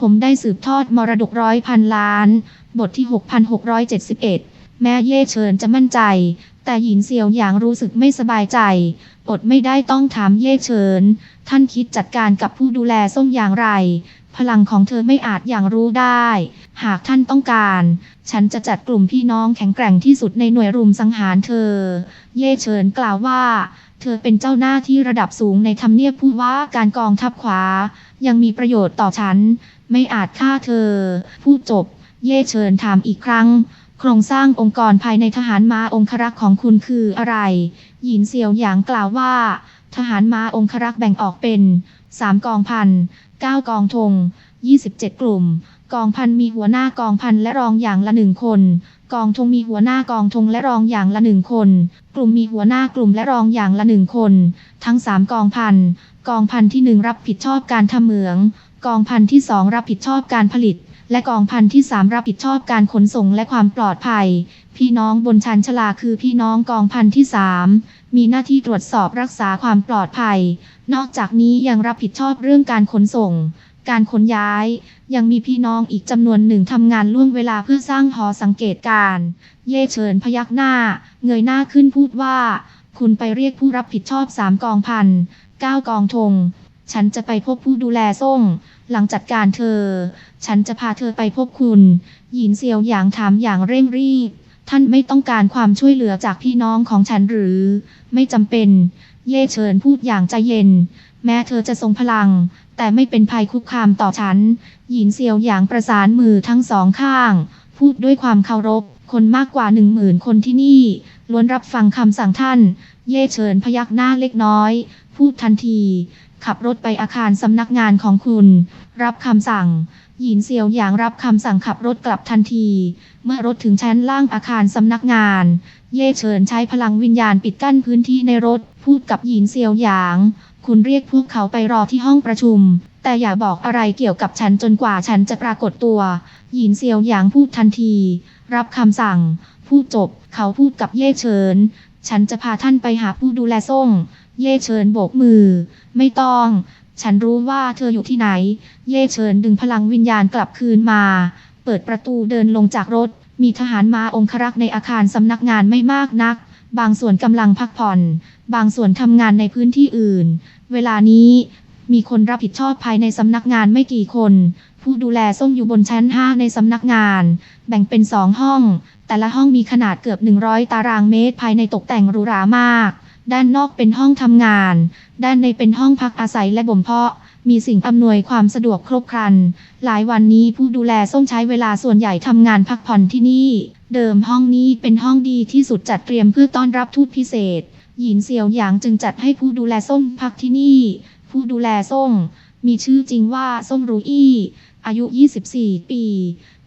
ผมได้สืบทอดมรดกร้อยพันล้าน บทที่ 6671 แม่เย่เฉินจะมั่นใจ แต่หยินเซียวหยางรู้สึกไม่สบายใจ อดไม่ได้ต้องถามเย่เฉินท่านคิดจัดการกับผู้ดูแลส้มอย่างไร พลังของเธอไม่อาจอย่างรู้ได้ หากท่านต้องการ ฉันจะจัดกลุ่มพี่น้องแข็งแกร่งที่สุดในหน่วยรุมสังหารเธอ เย่เฉินกล่าวว่าเธอเป็นเจ้าหน้าที่ระดับสูงในทำเนียบผู้ว่าการกองทัพขวา ยังมีประโยชน์ต่อฉัน ไม่อาจฆ่าเธอพูดจบ เย่เฉินถามอีกครั้ง โครงสร้างองค์กรภายในทหารม้าองครักษ์ของคุณคืออะไร หยินเซียวหยางกล่าวว่า ทหารม้าองครักษ์แบ่งออกเป็น 3 กองพัน 9 กองธง 27 กลุ่ม กองพันมีหัวหน้ากองพันและรองอย่างละหนึ่งคน กองธงมีหัวหน้ากองธงและรองอย่างละหนึ่งคน กลุ่มมีหัวหน้ากลุ่มและรองอย่างละหนึ่งคน ทั้ง 3 กองพัน กองพันที่ 1 รับผิดชอบการทำเหมือง กองพันที่ 2 รับผิดชอบการผลิต และกองพันที่ 3 รับผิดชอบการขนส่งและความปลอดภัย พี่น้องบนชันชลาคือพี่น้องกองพันที่ 3 มีหน้าที่ตรวจสอบรักษาความปลอดภัย นอกจากนี้ยังรับผิดชอบเรื่องการขนส่ง การขนย้าย ยังมีพี่น้องอีกจำนวนหนึ่งทำงานล่วงเวลาเพื่อสร้างหอสังเกตการณ์เย่เฉินพยักหน้า เงยหน้าขึ้นพูดว่า คุณไปเรียกผู้รับผิดชอบสามกองพันเก้ากองธง ฉันจะไปพบผู้ดูแลส่ง หลังจัดการเธอ ฉันจะพาเธอไปพบคุณ หยินเซียวหยางถามอย่างเร่งรีบ ท่านไม่ต้องการความช่วยเหลือจากพี่น้องของฉันหรือ ไม่จำเป็น เย่เฉินพูดอย่างใจเย็น แม้เธอจะทรงพลัง แต่ไม่เป็นภัยคุกคามต่อฉัน หยินเซียวหยางประสานมือทั้งสองข้าง พูดด้วยความเคารพ คนมากกว่าหนึ่งหมื่นคนที่นี่ ล้วนรับฟังคำสั่งท่าน เย่เฉินพยักหน้าเล็กน้อย พูดทันที ขับรถไปอาคารสำนักงานของคุณ รับคำสั่ง หยินเซียวหยางรับคำสั่งขับรถกลับทันที เมื่อรถถึงชั้นล่างอาคารสำนักงาน เย่เฉินใช้พลังวิญญาณปิดกั้นพื้นที่ในรถ พูดกับหยินเซียวหยาง คุณเรียกพวกเขาไปรอที่ห้องประชุม แต่อย่าบอกอะไรเกี่ยวกับฉันจนกว่าฉันจะปรากฏตัว หยินเซียวหยางพูดทันที รับคำสั่ง พูดจบ เขาพูดกับเย่เฉิน ฉันจะพาท่านไปหาผู้ดูแลส่ง เย่เฉินโบกมือ ไม่ต้อง ฉันรู้ว่าเธออยู่ที่ไหน เย่เฉินดึงพลังวิญญาณกลับคืนมา เปิดประตูเดินลงจากรถ มีทหารมาองครักษ์ในอาคารสำนักงานไม่มากนัก บางส่วนกำลังพักผ่อน บางส่วนทำงานในพื้นที่อื่น เวลานี้มีคนรับผิดชอบภายในสำนักงานไม่กี่คน ผู้ดูแลส้มอยู่บนชั้น 5 ในสำนักงาน แบ่งเป็นสองห้อง แต่ละห้องมีขนาดเกือบ 100 ตารางเมตรภายในตกแต่งหรูหรามาก ด้านนอกเป็นห้องทำงาน ด้านในเป็นห้องพักอาศัยและบ่มเพาะ มีสิ่งอำนวยความสะดวกครบครัน หลายวันนี้ผู้ดูแลส้มใช้เวลาส่วนใหญ่ทำงานพักผ่อนที่นี่ เดิมห้องนี้เป็นห้องดีที่สุดจัดเตรียมเพื่อต้อนรับทูตพิเศษ หยินเซียวหยางจึงจัดให้ผู้ดูแลส้มพักที่นี่ ผู้ดูแลส้มมีชื่อจริงว่าส้มรูอี้ อายุ 24 ปี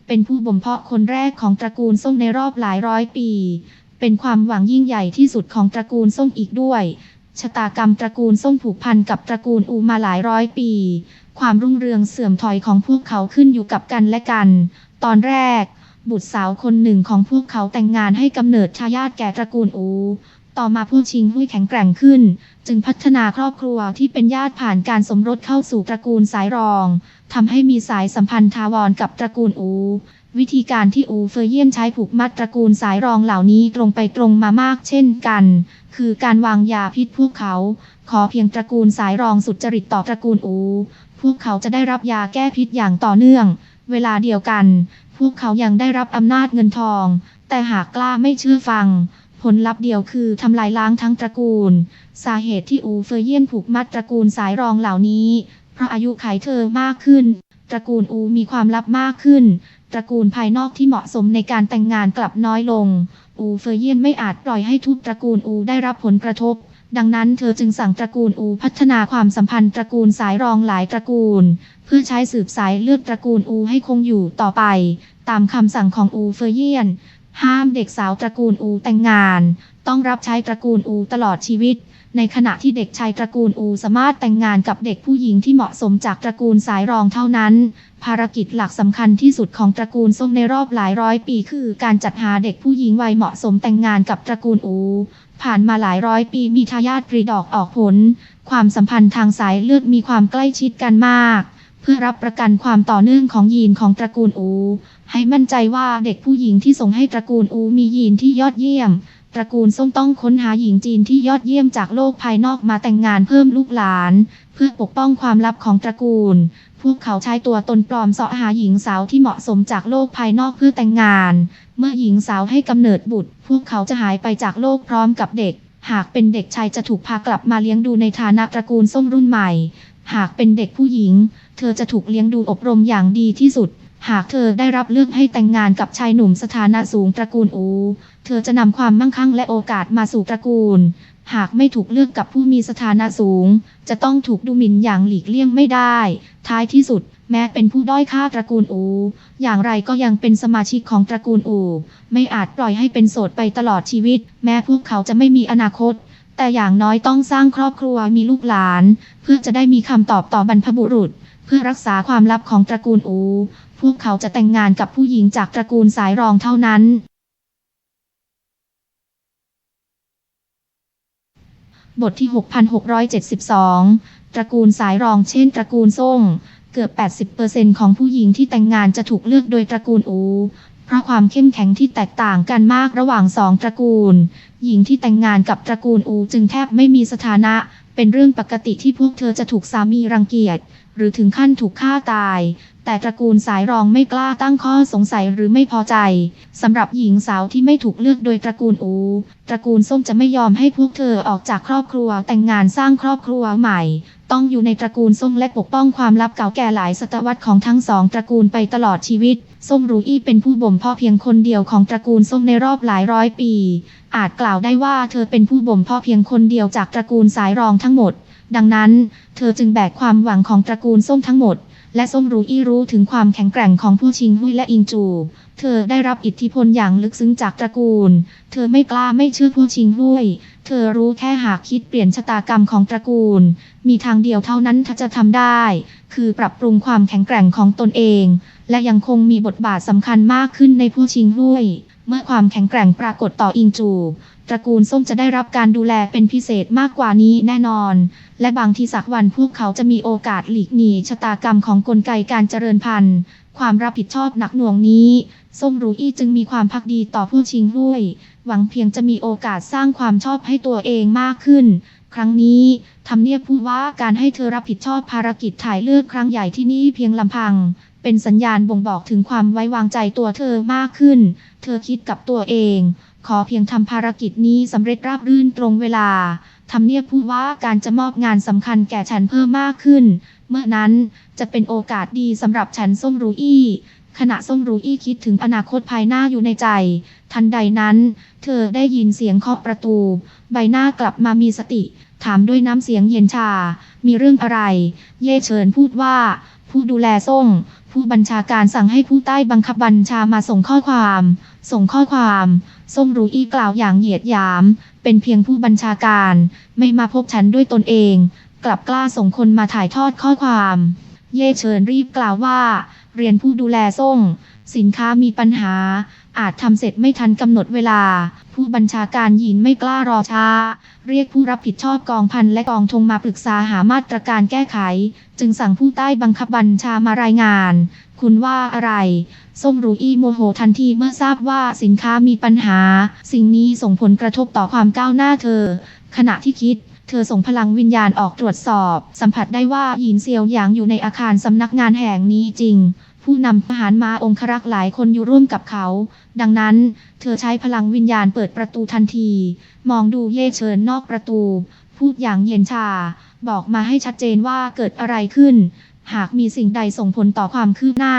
เป็นผู้บ่มเพาะคนแรกของตระกูลส้มในรอบหลายร้อยปี เป็นความหวังยิ่งใหญ่ที่สุดของตระกูลส้มอีกด้วยชะตากรรมตระกูลส้มผูกพันกับตระกูลอูมาหลายร้อยปี ความรุ่งเรืองเสื่อมถอยของพวกเขาขึ้นอยู่กับกันและกัน ตอนแรก บุตรสาวคนหนึ่งของพวกเขาแต่งงานให้กำเนิดทายาทแก่ตระกูลอู ต่อมาพวกชิงหุ้ยแข็งแกร่งขึ้น จึงพัฒนาครอบครัวที่เป็นญาติผ่านการสมรสเข้าสู่ตระกูลสายรองทำให้มีสายสัมพันธ์ทาวรกับตระกูลอู วิธีการที่อูเฟยเยี่ยนใช้ผูกมัดตระกูลสายรองเหล่านี้ตรงไปตรงมามากเช่นกัน คือการวางยาพิษพวกเขา ขอเพียงตระกูลสายรองสุดจริตต่อตระกูลอู พวกเขาจะได้รับยาแก้พิษอย่างต่อเนื่อง เวลาเดียวกัน พวกเขายังได้รับอำนาจเงินทอง แต่หากกล้าไม่เชื่อฟัง ผลลัพธ์เดียวคือทำลายล้างทั้งตระกูล สาเหตุที่อูเฟยเยี่ยนผูกมัดตระกูลสายรองเหล่านี้ เพราะอายุไขเธอมากขึ้น ตระกูลอูมีความลับมากขึ้น ตระกูลภายนอกที่เหมาะสมในการแต่งงานกลับน้อยลง อูเฟยเยียนไม่อาจปล่อยให้ทุกตระกูลอูได้รับผลกระทบ ดังนั้นเธอจึงสั่งตระกูลอูพัฒนาความสัมพันธ์ตระกูลสายรองหลายตระกูล เพื่อใช้สืบสายเลือดตระกูลอูให้คงอยู่ต่อไป ตามคำสั่งของอูเฟยเยียน ห้ามเด็กสาวตระกูลอูแต่งงาน ต้องรับใช้ตระกูลอูตลอดชีวิตในขณะที่เด็กชายตระกูลอูสามารถแต่งงานกับเด็กผู้หญิงที่เหมาะสมจากตระกูลสายรองเท่านั้น ภารกิจหลักสำคัญที่สุดของตระกูลส้มในรอบหลายร้อยปีคือการจัดหาเด็กผู้หญิงวัยเหมาะสมแต่งงานกับตระกูลอู ผ่านมาหลายร้อยปีมีทายาทปรีดอกออกผล ความสัมพันธ์ทางสายเลือดมีความใกล้ชิดกันมาก เพื่อรับประกันความต่อเนื่องของยีนของตระกูลอู ให้มั่นใจว่าเด็กผู้หญิงที่ส่งให้ตระกูลอูมียีนที่ยอดเยี่ยม ตระกูลส่งต้องค้นหาหญิงจีนที่ยอดเยี่ยมจากโลกภายนอกมาแต่งงานเพิ่มลูกหลาน เพื่อปกป้องความลับของตระกูล พวกเขาใช้ตัวตนปลอมเสาะหาหญิงสาวที่เหมาะสมจากโลกภายนอกเพื่อแต่งงาน เมื่อหญิงสาวให้กำเนิดบุตร พวกเขาจะหายไปจากโลกพร้อมกับเด็ก หากเป็นเด็กชายจะถูกพากลับมาเลี้ยงดูในฐานะตระกูลส้มรุ่นใหม่ หากเป็นเด็กผู้หญิง เธอจะถูกเลี้ยงดูอบรมอย่างดีที่สุด หากเธอได้รับเลือกให้แต่งงานกับชายหนุ่มสถานะสูงตระกูลอู เธอจะนำความมั่งคั่งและโอกาสมาสู่ตระกูล หากไม่ถูกเลือกกับผู้มีสถานะสูง จะต้องถูกดูหมิ่นอย่างหลีกเลี่ยงไม่ได้ ท้ายที่สุดแม้เป็นผู้ด้อยค่าตระกูลอู อย่างไรก็ยังเป็นสมาชิกของตระกูลอู ไม่อาจปล่อยให้เป็นโสดไปตลอดชีวิต แม้พวกเขาจะไม่มีอนาคต แต่อย่างน้อยต้องสร้างครอบครัวมีลูกหลาน เพื่อจะได้มีคำตอบต่อบรรพบุรุษ เพื่อรักษาความลับของตระกูลอู พวกเขาจะแต่งงานกับผู้หญิงจากตระกูลสายรองเท่านั้น บทที่ 6672 ตระกูลสายรองเช่นตระกูลส่ง เกือบ 80%ของผู้หญิงที่แต่งงานจะถูกเลือกโดยตระกูลอู เพราะความเข้มแข็งที่แตกต่างกันมากระหว่างสองตระกูล หญิงที่แต่งงานกับตระกูลอูจึงแทบไม่มีสถานะ เป็นเรื่องปกติที่พวกเธอจะถูกสามีรังเกียจ หรือถึงขั้นถูกฆ่าตาย แต่ตระกูลสายรองไม่กล้าตั้งข้อสงสัยหรือไม่พอใจสำหรับหญิงสาวที่ไม่ถูกเลือกโดยตระกูลอู ตระกูลส้มจะไม่ยอมให้พวกเธอออกจากครอบครัวแต่งงานสร้างครอบครัวใหม่ ต้องอยู่ในตระกูลส้มและปกป้องความลับเก่าแก่หลายศตวรรษของทั้งสองตระกูลไปตลอดชีวิตส้มรูอี้เป็นผู้บ่มเพาะเพียงคนเดียวของตระกูลส้มในรอบหลายร้อยปี อาจกล่าวได้ว่าเธอเป็นผู้บ่มเพาะเพียงคนเดียวจากตระกูลสายรองทั้งหมด ดังนั้น เธอจึงแบกความหวังของตระกูลส้มทั้งหมด และส้มรู้อี้รู้ถึงความแข็งแกร่งของผู้ชิงหุยและอิงจู เธอได้รับอิทธิพลอย่างลึกซึ้งจากตระกูล เธอไม่กล้าไม่เชื่อผู้ชิงหุยเธอรู้แค่หากคิดเปลี่ยนชะตากรรมของตระกูล มีทางเดียวเท่านั้นที่จะทำได้ คือปรับปรุงความแข็งแกร่งของตนเอง และยังคงมีบทบาทสำคัญมากขึ้นในผู้ชิงหุยเมื่อความแข็งแกร่งปรากฏต่ออิงจู ตระกูลส้มจะได้รับการดูแลเป็นพิเศษมากกว่านี้แน่นอน และบางทีสักวันพวกเขาจะมีโอกาสหลีกหนีชะตากรรมของกลไกการเจริญพันธุ์ ความรับผิดชอบหนักหน่วงนี้ ส้มรูอี้จึงมีความพักดีต่อผู้ชิงห้วย หวังเพียงจะมีโอกาสสร้างความชอบให้ตัวเองมากขึ้น ครั้งนี้ทำเนียบพูดว่าการให้เธอรับผิดชอบภารกิจถ่ายเลือดครั้งใหญ่ที่นี่เพียงลำพังเป็นสัญญาณบ่งบอกถึงความไว้วางใจตัวเธอมากขึ้น เธอคิดกับตัวเอง ขอเพียงทำภารกิจนี้สำเร็จราบรื่นตรงเวลาทำเนียบพูดว่าการจะมอบงานสำคัญแก่ฉันเพิ่มมากขึ้น เมื่อนั้นจะเป็นโอกาสดีสำหรับฉันส้มรูอี้ขณะส้มรูอี้คิดถึงอนาคตภายหน้าอยู่ในใจ ทันใดนั้น เธอได้ยินเสียงเคาะประตู ใบหน้ากลับมามีสติ ถามด้วยน้ำเสียงเย็นชา มีเรื่องอะไร เย่เฉินพูดว่า ผู้ดูแลส่ง ผู้บัญชาการสั่งให้ผู้ใต้บังคับบัญชามาส่งข้อความ ส่งข้อความ ส้มรูอี้กล่าวอย่างเหยียดหยาม เป็นเพียงผู้บัญชาการ ไม่มาพบฉันด้วยตนเอง กลับกล้าส่งคนมาถ่ายทอดข้อความ เย่เฉินรีบกล่าวว่า เรียนผู้ดูแลส่ง สินค้ามีปัญหา อาจทำเสร็จไม่ทันกำหนดเวลา ผู้บัญชาการหญินไม่กล้ารอช้า เรียกผู้รับผิดชอบกองพันและกองทงมาปรึกษาหามาตรการแก้ไข จึงสั่งผู้ใต้บังคับบัญชามารายงาน คุณว่าอะไรส้มรูอี้โมโหทันทีเมื่อทราบว่าสินค้ามีปัญหา สิ่งนี้ส่งผลกระทบต่อความก้าวหน้าเธอ ขณะที่คิด เธอส่งพลังวิญญาณออกตรวจสอบ สัมผัสได้ว่าหยินเซียวหยางอยู่ในอาคารสำนักงานแห่งนี้จริง ผู้นำทหารมาองครักษ์หลายคนอยู่ร่วมกับเขา ดังนั้น เธอใช้พลังวิญญาณเปิดประตูทันที มองดูเย่เฉินนอกประตู พูดอย่างเย็นชา บอกมาให้ชัดเจนว่าเกิดอะไรขึ้น หากมีสิ่งใดส่งผลต่อความคืบหน้า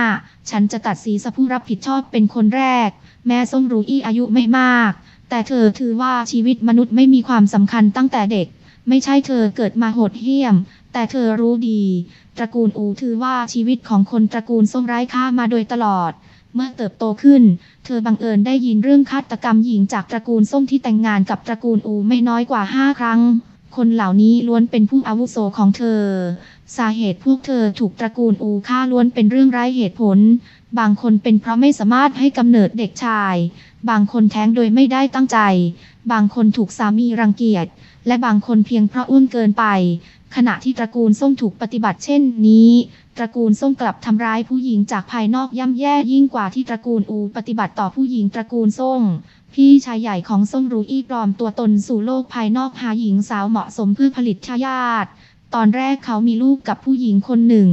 ฉันจะตัดสีสผู้รับผิดชอบเป็นคนแรก แม้ส้มรูอี้อายุไม่มาก แต่เธอถือว่าชีวิตมนุษย์ไม่มีความสำคัญตั้งแต่เด็ก ไม่ใช่เธอเกิดมาโหดเหี้ยม แต่เธอรู้ดี ตระกูลอูถือว่าชีวิตของคนตระกูลส้มไร้ค่ามาโดยตลอด เมื่อเติบโตขึ้น เธอบังเอิญได้ยินเรื่องฆาตกรรมหญิงจากตระกูลส้มที่แต่งงานกับตระกูลอูไม่น้อยกว่าห้าครั้ง คนเหล่านี้ล้วนเป็นผู้อาวุโสของเธอ สาเหตุพวกเธอถูกตระกูลอูฆ่าล้วนเป็นเรื่องไร้เหตุผล บางคนเป็นเพราะไม่สามารถให้กำเนิดเด็กชาย บางคนแท้งโดยไม่ได้ตั้งใจ บางคนถูกสามีรังเกียจ และบางคนเพียงเพราะอ้วนเกินไป ขณะที่ตระกูลส้มถูกปฏิบัติเช่นนี้ ตระกูลส่งกลับทำร้ายผู้หญิงจากภายนอกย่ำแย่ยิ่งกว่าที่ตระกูลอูปฏิบัติต่อผู้หญิงตระกูลส่งพี่ชายใหญ่ของส่งรูอี้ปลอมตัวตนสู่โลกภายนอกหาหญิงสาวเหมาะสมเพื่อผลิตทายาทตอนแรกเขามีลูกกับผู้หญิงคนหนึ่ง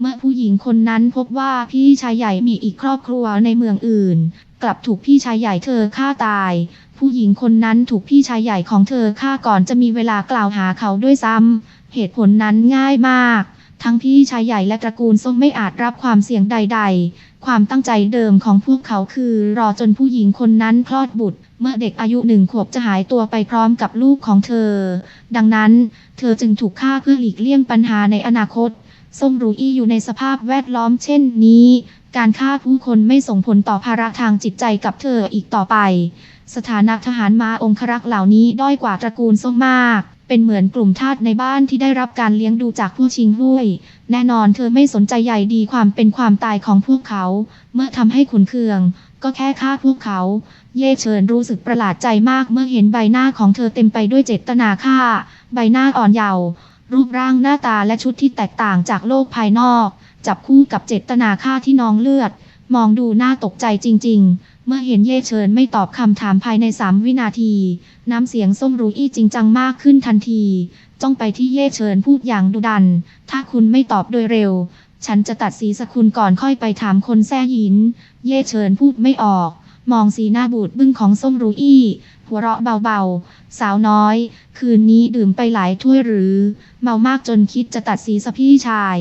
เมื่อผู้หญิงคนนั้นพบว่าพี่ชายใหญ่มีอีกครอบครัวในเมืองอื่น กลับถูกพี่ชายใหญ่เธอฆ่าตาย ผู้หญิงคนนั้นถูกพี่ชายใหญ่ของเธอฆ่าก่อนจะมีเวลากล่าวหาเขาด้วยซ้ำ เหตุผลนั้นง่ายมาก ทั้งพี่ชายใหญ่และตระกูลส้มไม่อาจรับความเสี่ยงใด ๆ ความตั้งใจเดิมของพวกเขาคือรอจนผู้หญิงคนนั้นคลอดบุตร เมื่อเด็กอายุหนึ่งขวบจะหายตัวไปพร้อมกับลูกของเธอ ดังนั้น เธอจึงถูกฆ่าเพื่อหลีกเลี่ยงปัญหาในอนาคตส้มรูอี้อยู่ในสภาพแวดล้อมเช่นนี้ การฆ่าผู้คนไม่ส่งผลต่อภาระทางจิตใจกับเธออีกต่อไป สถานะทหารมาองครักษ์เหล่านี้ด้อยกว่าตระกูลส้มมาก เป็นเหมือนกลุ่มทาสในบ้านที่ได้รับการเลี้ยงดูจากผู้ชิงห้วย แน่นอนเธอไม่สนใจใหญ่ดีความเป็นความตายของพวกเขา เมื่อทำให้ขุนเคือง ก็แค่ฆ่าพวกเขา เย่เฉินรู้สึกประหลาดใจมากเมื่อเห็นใบหน้าของเธอเต็มไปด้วยเจตนาฆ่า ใบหน้าอ่อนเยาว์รูปร่างหน้าตาและชุดที่แตกต่างจากโลกภายนอก จับคู่กับเจตนาฆ่าที่นองเลือด มองดูน่าตกใจจริง ๆ เมื่อเห็นเย่เฉินไม่ตอบคำถามภายในสามวินาที น้ำเสียงส้มรูอี้จริงจังมากขึ้นทันที จ้องไปที่เย่เฉินพูดอย่างดุดัน ถ้าคุณไม่ตอบโดยเร็ว ฉันจะตัดสีสกุลก่อนค่อยไปถามคนแซ่หยิน เย่เฉินพูดไม่ออก มองสีหน้าบูดบึ้งของส้มรูอี้ หัวเราะเบาๆ สาวน้อย คืนนี้ดื่มไปหลายถ้วยหรือ เมามากจนคิดจะตัดสีสพี่ชาย